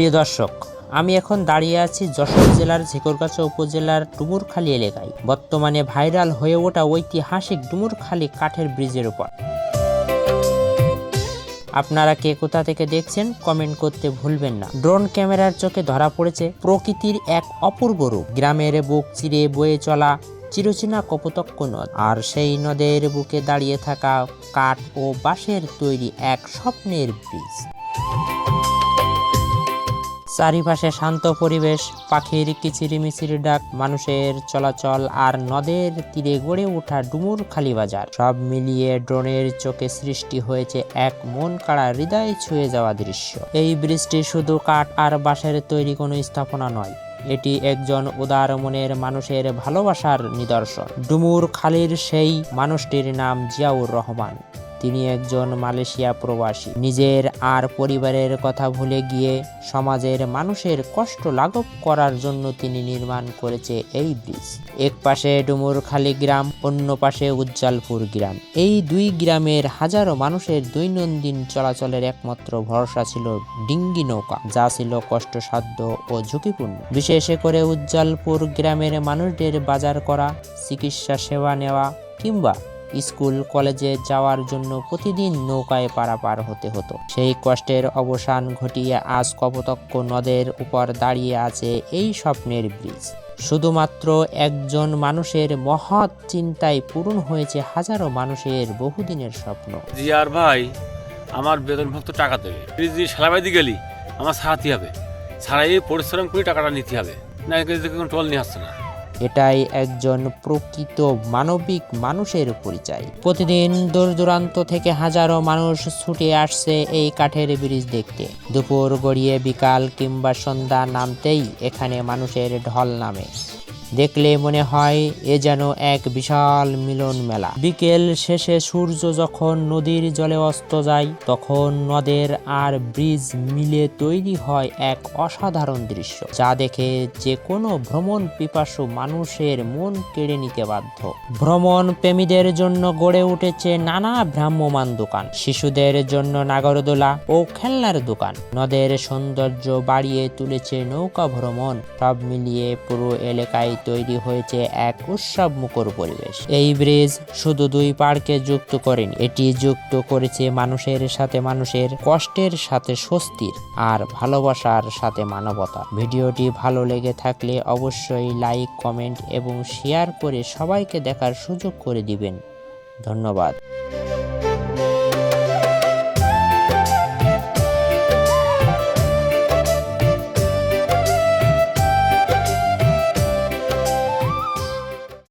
প্রিয় দর্শক, আমি এখন দাঁড়িয়ে আছি যশোর জেলার ঝিকরগাছা উপজেলার ডুমুরখালী এলাকায়। বর্তমানে ভাইরাল হয়ে ওঠা ঐতিহাসিক ডুমুরখালী কাঠের ব্রিজের উপর। আপনারা কে কোথা থেকে দেখছেন কমেন্ট করতে ভুলবেন না। ড্রোন ক্যামেরার চোখে ধরা পড়েছে প্রকৃতির এক অপূর্ব রূপ। গ্রামের বুক চিরে বয়ে চলা চিরচেনা কপোতক্ষ নদ। আর সেই নদের বুকে দাঁড়িয়ে থাকা কাঠ ও বাঁশের তৈরি এক স্বপ্নের ব্রিজ। চারিপাশে শান্ত পরিবেশ, পাখির কিচিরিমিচির ডাক, মানুষের চলাচল আর নদের তীরে গড়ে ওঠা ডুমুর খালি বাজার। সব মিলিয়ে ড্রোনের চোখে সৃষ্টি হয়েছে এক মন কাড়া হৃদয় ছুঁয়ে যাওয়া দৃশ্য। এই ব্রিজটি শুধু কাঠ আর বাঁশের তৈরি কোনো স্থাপনা নয়, এটি একজন উদার মনের মানুষের ভালোবাসার নিদর্শন। ডুমুর খালির সেই মানুষটির নাম জিয়াউর রহমান। তিনি একজন মালয়েশিয়া প্রবাসী। নিজের আর পরিবারের কথা ভুলে গিয়ে সমাজের মানুষের কষ্ট লাঘব করার জন্য তিনি নির্মাণ করেছে এই ব্রিজ। এক পাশে ডুমুরখালী গ্রাম, অন্য পাশে উজ্জ্বলপুর গ্রাম। এই দুই গ্রামের হাজারো মানুষের দৈনন্দিন চলাচলের একমাত্র ভরসা ছিল ডিঙ্গি নৌকা, যা ছিল কষ্টসাধ্য ও ঝুঁকিপূর্ণ। বিশেষ করে উজ্জ্বলপুর গ্রামের মানুষদের বাজার করা, চিকিৎসা সেবা নেওয়া কিংবা স্কুল, কলেজে যাওয়ার জন্য প্রতিদিন নৌকায় পারাপার হতে হতো। সেই কষ্টের অবসান ঘটিয়ে আজ কপোতক্ষ নদের উপর দাঁড়িয়ে আছে এই স্বপ্নের ব্রিজ। শুধুমাত্র একজন মানুষের মহৎ চিন্তায় পূরণ হয়েছে হাজারো মানুষের বহুদিনের স্বপ্ন। জি আর ভাই, আমার বেতন ভক্ত টাকা দেবে। তুই যদি সালাবাইতে গেলি, আমার সারাতে হবে। সারাই পরিশ্রম করে টাকাটা নিতে হবে। না কোনো টল নিয়ে আসছে না। এটাই একজন প্রকৃত মানবিক মানুষের পরিচয়। প্রতিদিন দূর দূরান্ত থেকে হাজারো মানুষ ছুটে আসছে এই কাঠের ব্রিজ দেখতে। দুপুর গড়িয়ে বিকাল কিংবা সন্ধ্যা নামতেই এখানে মানুষের ঢল নামে। দেখলে মনে হয় এ যেন এক বিশাল মিলন মেলা। বিকেল শেষে সূর্য যখন নদীর জলে অস্ত যায়, তখন নদের আর ব্রিজ মিলে তৈরি হয় এক অসাধারণ দৃশ্য, যা দেখে যে কোনো ভ্রমণ পিপাসু মানুষের মন কেড়ে নিতে বাধ্য। ভ্রমণ প্রেমীদের জন্য গড়ে উঠেছে নানা ভ্রাম্যমান দোকান, শিশুদের জন্য নাগরদোলা ও খেলনার দোকান। নদের সৌন্দর্য বাড়িয়ে তুলেছে নৌকা ভ্রমণ, সব মিলিয়ে পুরো এলাকায় তৈরি হয়েছে এক উৎসব মুখর পরিবেশ। এই ব্রিজ শুধু দুই পার্কে যুক্ত করেনি, এটি যুক্ত করেছে মানুষের সাথে মানুষের কষ্টের সাথে স্বস্তির আর ভালোবাসার সাথে মানবতা। ভিডিওটি ভালো লেগে থাকলে অবশ্যই লাইক, কমেন্ট এবং শেয়ার করে সবাইকে দেখার সুযোগ করে দিবেন। ধন্যবাদ।